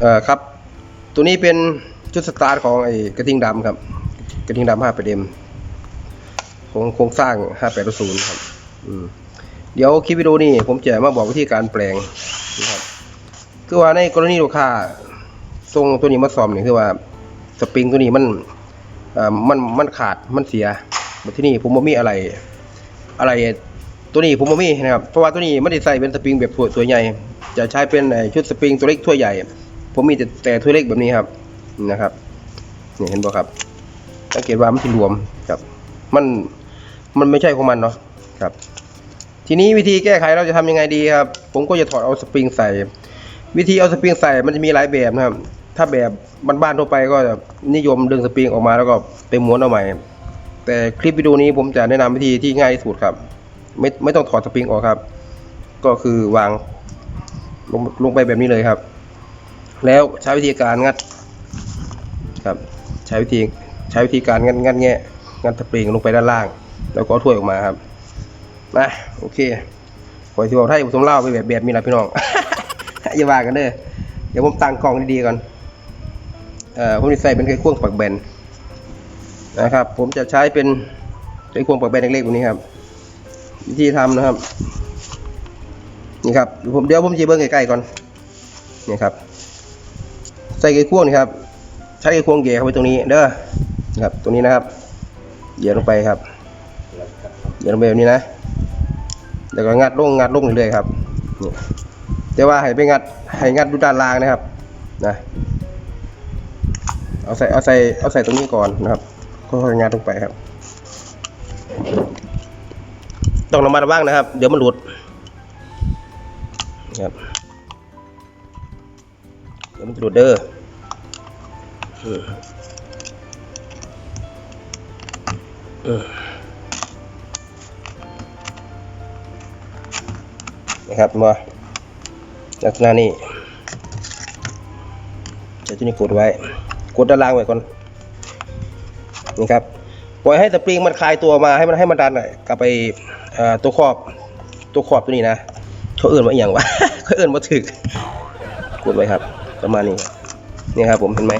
เอ่อครับ ตัวนี้เป็นชุดสตาร์ทของไอ้กระทิงดำครับ กระทิงดำห้าประเด็มของโครงสร้างห้าแปดศูนย์ครับเดี๋ยวคลิปวิดีโอนี้ผมจะมาบอกวิธีการแปลงนะครับคือว่าในกรณีลูกค้าส่งตัวนี้มาซ่อมนี่คือว่าสปริงตัวนี้มันเอ่อมันมันขาดมันเสียที่นี่ผมบ่มีอะไร อะไรตัวนี้ผมบ่มีนะครับเพราะว่าตัวนี้ไม่ได้ใส่เป็นสปริงแบบตัวตัวใหญ่ จะใช้เป็นชุดสปริงตัวเล็กตัวใหญ่ ผมมีแต่แต่ตัวเล็กแบบนี้ครับนะครับนี่เห็นบ่ครับสังเกตว่ามันที่รวมครับ มันมันไม่ใช่ของมันเนาะครับ ทีนี้วิธีแก้ไขเราจะทำยังไงดีครับ ผมก็จะถอดเอาสปริงใส่ วิธีเอาสปริงใส่มันจะมีหลายแบบนะครับ ถ้าแบบบ้านๆทั่วไปก็นิยมดึงสปริงออกมาแล้วก็ไปม้วนเอาใหม่ แต่คลิปวิดีโอนี้ผมจะแนะนำวิธีที่ง่ายที่สุดครับ ไม่ไม่ต้องถอดสปริงออกครับ ก็คือวางลงลงไปแบบนี้เลยครับ แล้วใช้วิธีการงัดครับใช้วิธีใช้วิธีการงัดงัดแงะงัดสปริงลงไปด้านล่าง แล้วก็ถ้วยออกมาครับนะโอเคขอที่บอกให้ผมเล่าไปแบบแบบนี้แหละพี่น้องอย่าว่ากันเด้อเดี๋ยวผมตั้งกล้องดีๆก่อนเอ่อผมจะใส่เป็นไขควงปักแบนนะครับ ผมจะใช้เป็นไขควงปักแบนเล็กๆแบบนี้ครับ วิธีทำนะครับนี่ครับเดี๋ยวผมเดี๋ยวผมจะเบิ้งใกล้ๆก่อนนี่ครับ ใส่ไขควงนี่ครับ ใช้ไขควงเหยียบเข้าไปตรงนี้เด้อครับตรงนี้นะครับเหยียบลงไปครับเหยียบลงไปแบบนี้นะแล้วก็งัดลงงัดลงเรื่อยๆครับนี่แต่ว่าให้ไปงัดให้งัดดูด้านล่างนะครับนะเอาใส่เอาใส่เอาใส่ตรงนี้ก่อนนะครับค่อยๆงัดลงไปครับ ต้องระมัดระวังนะครับ เดี๋ยวมันหลุดครับ เดี๋ยวมันจะหลุดเด้ออืมอืมนะครับมาลักษณะนี้จะที่นี่กดไว้ กดด้านล่างไว้ก่อนนี่ครับปล่อยให้สปริงมันคลายตัวมาให้มันให้มันดันกลับไปตัวครอบตัวขอบตัวนี้นะเขาเอื่นว่าอย่างวะเขาเอื่นว่าถึกกดไว้ครับ ประมาณนี้นี่ครับผมเห็นไหม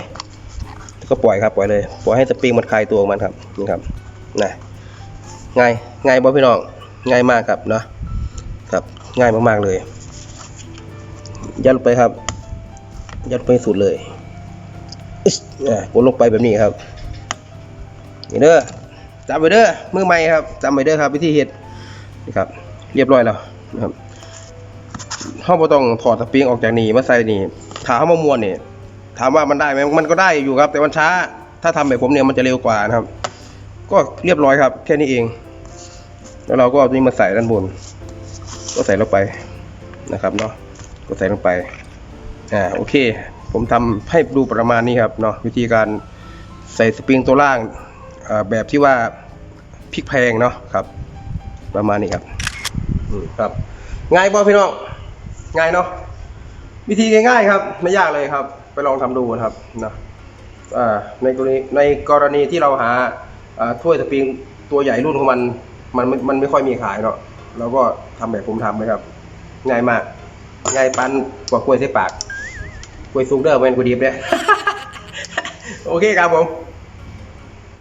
ก็ปล่อยครับปล่อยเลยปล่อยให้สปริงมันคลายตัวของมันครับนี่ครับนะง่ายง่ายบ่พี่น้องง่ายมากครับเนาะครับง่ายมากๆเลย ยัดลงไปครับ ยัดไปสุดเลยอะกดลงไปแบบนี้ครับนี่เด้อจำไว้เด้อมือใหม่ครับจำไว้เด้อครับวิธีเฮ็ดนี่ครับ เรียบร้อยแล้วนะครับเฮาบ่ต้องถอดสปริงออกจากนี่มาใส่นี่ ถาเฮามาม้วนนี่ยถามว่ามันได้ไหมมันก็ได้อยู่ครับ แต่มันช้า ถ้าทำแบบผมเนี่ยมันจะเร็วกว่านะครับ ก็เรียบร้อยครับ แค่นี้เอง แล้วเราก็เอาตัวนี้มาใส่ด้านบน ก็ใส่ลงไปนะครับเนาะก็ใส่ลงไปอ่าโอเค ผมทำให้ดูประมาณนี้ครับเนาะวิธีการใส่สปริงตัวล่างแบบที่ว่าพลิกแพงเนาะครับ ประมาณนี้ครับอืมครับ ง่ายป่ะพี่น้องง่ายเนาะ วิธีง่ายๆครับ ไม่ยากเลยครับ ไปลองทำดูนะครับนะอ่าในกรณีในกรณีที่เราหาอ่าถ้วยสปริงตัวใหญ่รุ่นของมันมันมันมันไม่ค่อยมีขายเนาะเราก็ทำแบบผมทำเลยครับ ง่ายมาก ง่ายปันกว่ากล้วยใส่ปากกล้วยซุกเด้อเป็นกว่าดีบเนี่ยโอเคครับผม